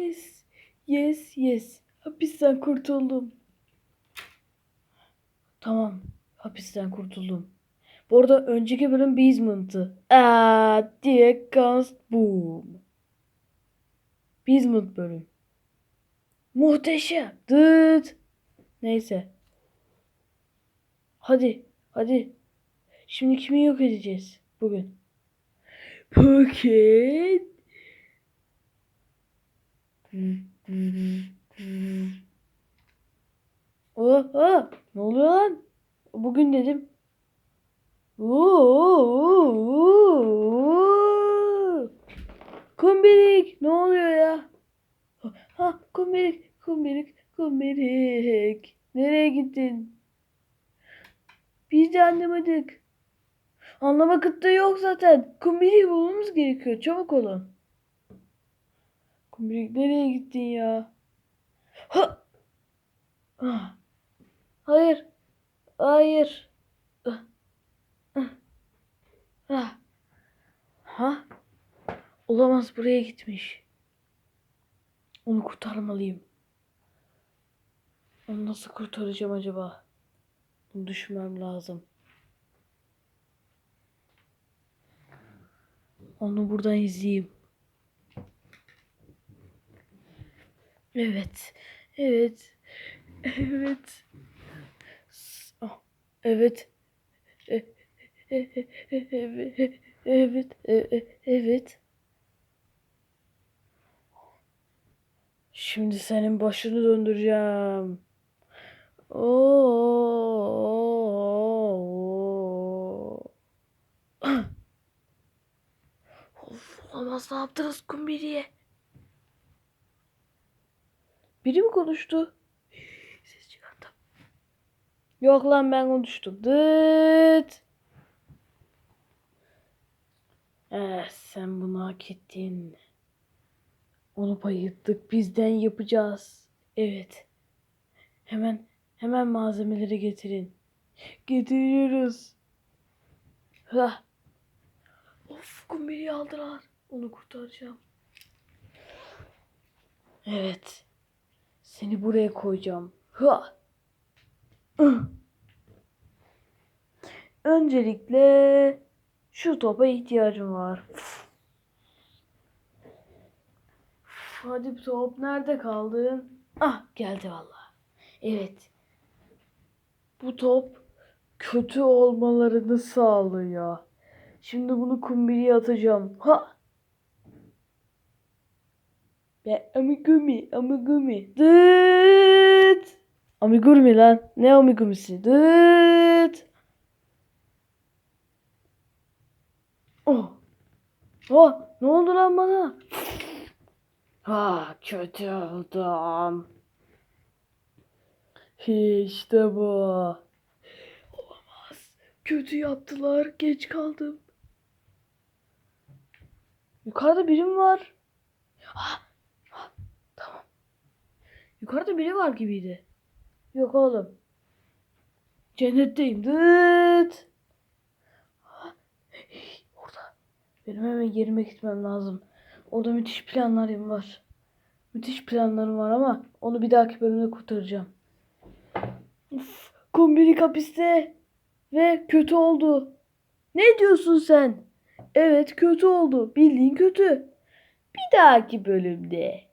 Yes. Yes, yes. Hapisten kurtuldum. Tamam. Hapisten kurtuldum. Bu arada önceki bölüm basement'tı. Aa, diye cast boom. Basement bölüm. Muhteşem. Dıt. Neyse. Hadi. Hadi. Şimdi kimi yok edeceğiz bugün? Pocket. Oh, oh, ne oluyor lan? Bugün dedim. Kumbirik, ne oluyor ya? Ha, kumbirik, kumbirik, kumbirik. Nereye gittin? Biz de anlamadık. Anlama kıtlığı yok zaten. Kumbiriği bulmamız gerekiyor. Çabuk olun. Kumbirik nereye gittin ya? Ha! Ah. Hayır. Hayır. Ah. Ah. Ha? Olamaz buraya gitmiş. Onu kurtarmalıyım. Onu nasıl kurtaracağım acaba? Bunu düşünmem lazım. Onu buradan izleyeyim. Evet. Evet. Evet. Ah, Evet. Evet. e- e- Evet. Şimdi senin başını döndüreceğim. Oo. Of, olamaz ne yaptınız kumbiriye? Biri mi konuştu? Ses çıkarttım. Yok lan ben konuştum. Dıt. Eh, sen bunu hak ettin. Onu bayılttık. Bizden yapacağız. Evet. Hemen hemen malzemeleri getirin. Getiriyoruz. Hah. Of kumbiri aldılar. Onu kurtaracağım. Evet. Seni buraya koyacağım. Ha. Öncelikle şu topa ihtiyacım var. Hadi top nerede kaldın? Ah geldi vallahi. Evet. Bu top kötü olmalarını sağlıyor. Şimdi bunu kumbiriye atacağım. Ha! Be amigumi, amigumi. Dıt! Amigurumi lan. Ne amigumisi? Dıt! Oh! Oh! Ne oldu lan bana? Ha, kötü oldum. İşte bu. Olamaz. Kötü yaptılar. Geç kaldım. Yukarıda biri mi var? Tamam. Yukarıda biri var gibiydi. Yok oğlum. Cennetteyim. Dıt. Orada. Benim hemen yerime gitmem lazım. Orada müthiş planlarım var. Müthiş planlarım var ama onu bir dahaki bölümde kurtaracağım. Uf, kombinik hapiste ve kötü oldu. Ne diyorsun sen? Evet kötü oldu. Bildiğin kötü. Bir dahaki bölümde.